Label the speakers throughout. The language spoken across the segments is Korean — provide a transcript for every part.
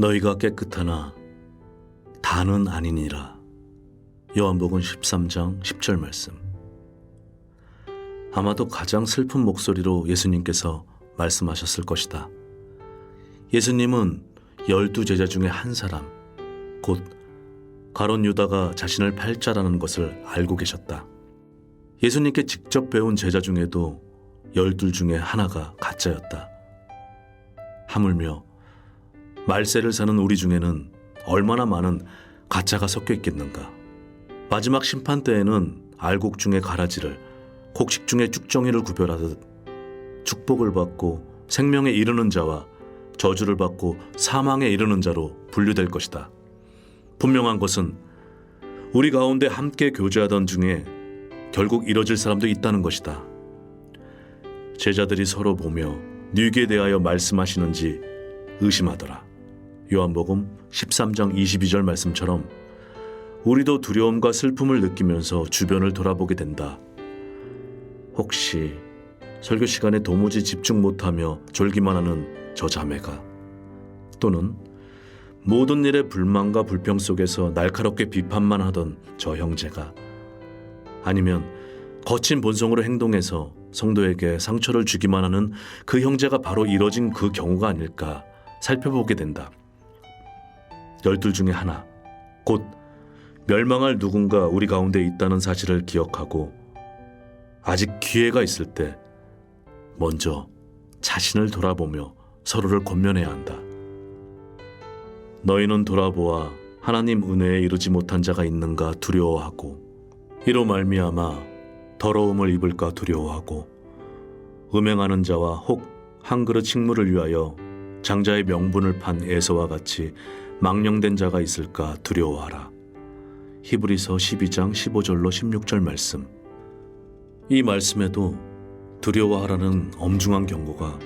Speaker 1: 너희가 깨끗하나 다는 아니니라. 요한복음 13장 10절 말씀. 아마도 가장 슬픈 목소리로 예수님께서 말씀하셨을 것이다. 예수님은 열두 제자 중에 한 사람, 곧 가론 유다가 자신을 팔 자라는 것을 알고 계셨다. 예수님께 직접 배운 제자 중에도 열둘 중에 하나가 가짜였다. 하물며 말세를 사는 우리 중에는 얼마나 많은 가짜가 섞여 있겠는가. 마지막 심판 때에는 알곡 중에 가라지를, 곡식 중에 쭉정이를 구별하듯 축복을 받고 생명에 이르는 자와 저주를 받고 사망에 이르는 자로 분류될 것이다. 분명한 것은 우리 가운데 함께 교제하던 중에 결국 이뤄질 사람도 있다는 것이다. 제자들이 서로 보며 누구에 대하여 말씀하시는지 의심하더라. 요한복음 13장 22절 말씀처럼 우리도 두려움과 슬픔을 느끼면서 주변을 돌아보게 된다. 혹시 설교 시간에 도무지 집중 못하며 졸기만 하는 저 자매가 또는 모든 일에 불만과 불평 속에서 날카롭게 비판만 하던 저 형제가 아니면 거친 본성으로 행동해서 성도에게 상처를 주기만 하는 그 형제가 바로 이뤄진 그 경우가 아닐까 살펴보게 된다. 열둘 중에 하나, 곧 멸망할 누군가 우리 가운데 있다는 사실을 기억하고 아직 기회가 있을 때 먼저 자신을 돌아보며 서로를 권면해야 한다. 너희는 돌아보아 하나님 은혜에 이르지 못한 자가 있는가 두려워하고 이로 말미암아 더러움을 입을까 두려워하고 음행하는 자와 혹 한 그릇 식물을 위하여 장자의 명분을 판 에서와 같이 망령된 자가 있을까 두려워하라. 히브리서 12장 15절로 16절 말씀. 이 말씀에도 두려워하라는 엄중한 경고가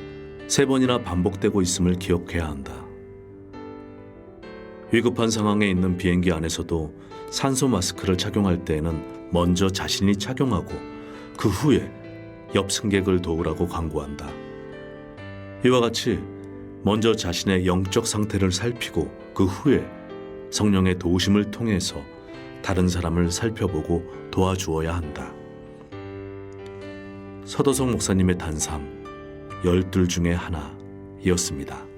Speaker 1: 세 번이나 반복되고 있음을 기억해야 한다. 위급한 상황에 있는 비행기 안에서도 산소 마스크를 착용할 때에는 먼저 자신이 착용하고 그 후에 옆 승객을 도우라고 강구한다. 이와 같이 먼저 자신의 영적 상태를 살피고 그 후에 성령의 도우심을 통해서 다른 사람을 살펴보고 도와주어야 한다. 서도성 목사님의 단삼 열둘 중에 하나이었습니다.